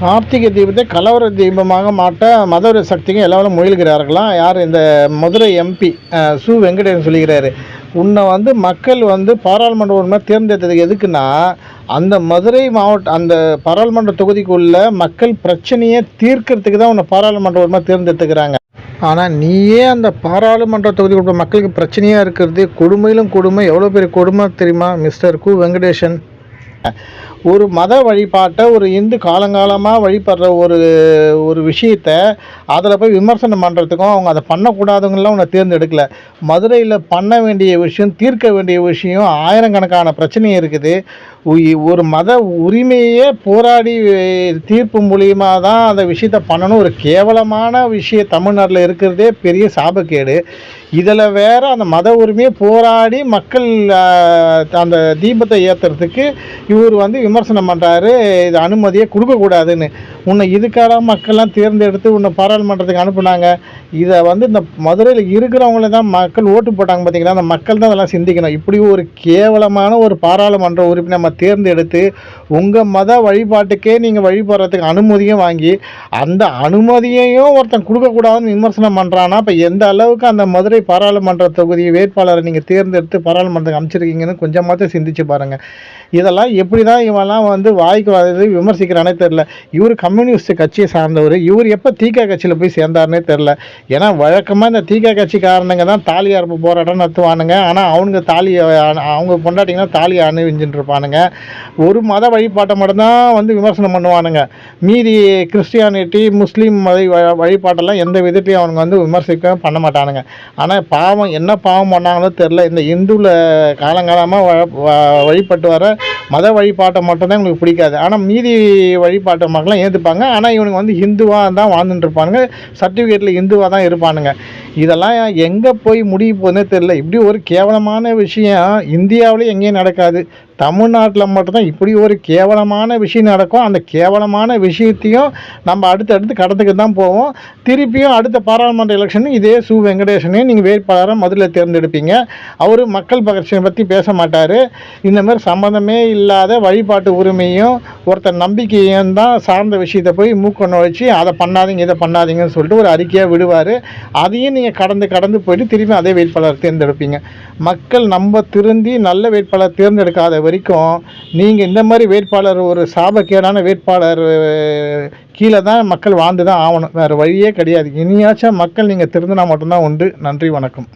கார்த்திகை தீபத்தை கலவர தீபமாக மாட்ட மதவர சக்திகள் எல்லாரும் முயல்கிறார்களாம் யார் இந்த மதுரை எம்பி சு வெங்கடேசன் சொல்லுகிறாரு உன்னை வந்து மக்கள் வந்து பாராளுமன்ற உரிமை தேர்ந்தெடுத்தது எதுக்குன்னா அந்த மதுரை மாவட்ட அந்த பாராளுமன்ற தொகுதிக்குள்ள மக்கள் பிரச்சனையை தீர்க்கறதுக்கு தான் உன்னை பாராளுமன்ற உரிமை தேர்ந்தெடுத்துக்கிறாங்க. ஆனால் நீயே அந்த பாராளுமன்ற தொகுதிக்குள்ள மக்களுக்கு பிரச்சனையாக இருக்கிறது கொடுமையிலும் கொடுமை எவ்வளோ பெரிய கொடுமை தெரியுமா மிஸ்டர் கு வெங்கடேஷன் ஒரு மத வழிபாட்டை ஒரு இந்து காலங்காலமாக வழிபடுற ஒரு ஒரு விஷயத்த அதில் போய் விமர்சனம் பண்ணுறதுக்கும் அவங்க அதை பண்ணக்கூடாதவங்களாம் அவனை தேர்ந்தெடுக்கல. மதுரையில் பண்ண வேண்டிய விஷயம் தீர்க்க வேண்டிய விஷயம் ஆயிரக்கணக்கான பிரச்சனை இருக்குது. ஒரு மத உரிமையே போராடி தீர்ப்பு மூலியமாக தான் அந்த விஷயத்த பண்ணணும். ஒரு கேவலமான விஷயம் தமிழ்நாட்டில் இருக்கிறதே பெரிய சாபக்கேடு. இதில் வேற அந்த மத உரிமையை போராடி மக்கள் அந்த தீபத்தை ஏற்றுறதுக்கு இவர் வந்து விமர்சனம் பண்ணுறாரு இது அனுமதியை கொடுக்கக்கூடாதுன்னு. உன்னை இதுக்காக மக்கள்லாம் தேர்ந்தெடுத்து உன்னை பாராளுமன்றத்துக்கு அனுப்புனாங்க. இதை வந்து இந்த மதுரையில் இருக்கிறவங்கள தான் மக்கள் ஓட்டு போட்டாங்க பார்த்தீங்களா? அந்த மக்கள் தான் அதெல்லாம் சிந்திக்கணும். இப்படி ஒரு கேவலமான ஒரு பாராளுமன்ற உறுப்பினை நம்ம தேர்ந்தெடுத்து உங்கள் மத வழிபாட்டுக்கே நீங்கள் வழிபடுறதுக்கு அனுமதியும் வாங்கி அந்த அனுமதியையும் ஒருத்தன் கொடுக்கக்கூடாதுன்னு விமர்சனம் பண்ணுறான்னா இப்போ எந்த அளவுக்கு அந்த மதுரை பாராளுமன்ற தொகுதி வேட்பாளரை நீங்கள் தேர்ந்தெடுத்து பாராளுமன்றத்துக்கு அமைச்சிருக்கீங்கன்னு கொஞ்சமாச்சும் சிந்திச்சு பாருங்கள் இதெல்லாம் எப்படி தான் இவெல்லாம் வந்து வாய்க்கு வந்து விமர்சிக்கிறானே தெரில இவர் கம்யூனிஸ்ட் கட்சியை சார்ந்தவர். இவர் எப்போ தீகா கட்சியில் போய் சேர்ந்தாருனே தெரில ஏன்னா வழக்கமாக இந்த தீகா கட்சிக்காரனுங்க தான் தாலி அறுப்பு போராட்டம் நடத்துவானுங்க ஆனால் அவனுங்க தாலி அவங்க கொண்டாட்டிங்கன்னா தாலி அணிவிஞ்சுட்டு இருப்பானுங்க. ஒரு மத வழிபாட்டை மட்டும்தான் வந்து விமர்சனம் பண்ணுவானுங்க. மீதி கிறிஸ்டியானிட்டி முஸ்லீம் மத வழிபாட்டெல்லாம் எந்த விதத்தையும் அவனுங்க வந்து விமர்சிக்க பண்ண மாட்டானுங்க. ஆனால் ஆனால் பாவம் என்ன பாவம் பண்ணாங்களோ தெரில இந்த இந்துவில் காலங்காலமாக வழிபட்டு வர மத வழிபாட்டை மட்டும்தான் உங்களுக்கு பிடிக்காது. ஆனால் மீதி வழிபாட்டை மக்கள்லாம் ஏற்றுப்பாங்க ஆனால் இவனுங்க வந்து ஹிந்துவாக தான் வாழ்ந்துட்டுருப்பானுங்க. சர்டிஃபிகேட்டில் ஹிந்துவாக தான் இருப்பானுங்க. இதெல்லாம் எங்கே போய் முடிய போகுதுன்னே தெரில இப்படி ஒரு கேவலமான விஷயம் இந்தியாவிலே எங்கேயும் நடக்காது. தமிழ்நாட்டில் மட்டும்தான் இப்படி ஒரு கேவலமான விஷயம் நடக்கும். அந்த கேவலமான விஷயத்தையும் நம்ம அடுத்தடுத்து கடத்துக்கு தான் போவோம். திருப்பியும் அடுத்த பாராளுமன்ற எலெக்ஷனும் இதே சு. வெங்கடேசனையும் நீங்கள் வேட்பாளராக முதல்ல தேர்ந்தெடுப்பீங்க. அவர் மக்கள் பகர்ச்சியை பற்றி பேச மாட்டார். இந்த மாதிரி சம்மந்தமே இல்லாத வழிபாட்டு உரிமையும் ஒருத்தர் நம்பிக்கையும் தான் சார்ந்த விஷயத்தை போய் மூக்க நுழைச்சி அதை பண்ணாதீங்க இதை பண்ணாதீங்கன்னு சொல்லிட்டு ஒரு அறிக்கையாக விடுவார். அதையும் நீங்கள் கடந்து கடந்து போயிட்டு திரும்பி அதே வேட்பாளர் தேர்ந்தெடுப்பீங்க. மக்கள் நம்ம திருந்தி நல்ல வேட்பாளர் தேர்ந்தெடுக்காத வரைக்கும் நீங்கள் இந்த மாதிரி வேட்பாளர் ஒரு சாபக்கேடான வேட்பாளர் கீழே தான் மக்கள் வாழ்ந்து தான் ஆகணும். வேறு வழியே கிடையாது. இனியாச்சும் மக்கள் நீங்கள் திருந்தினா மட்டும்தான் உண்டு. நன்றி வணக்கம்.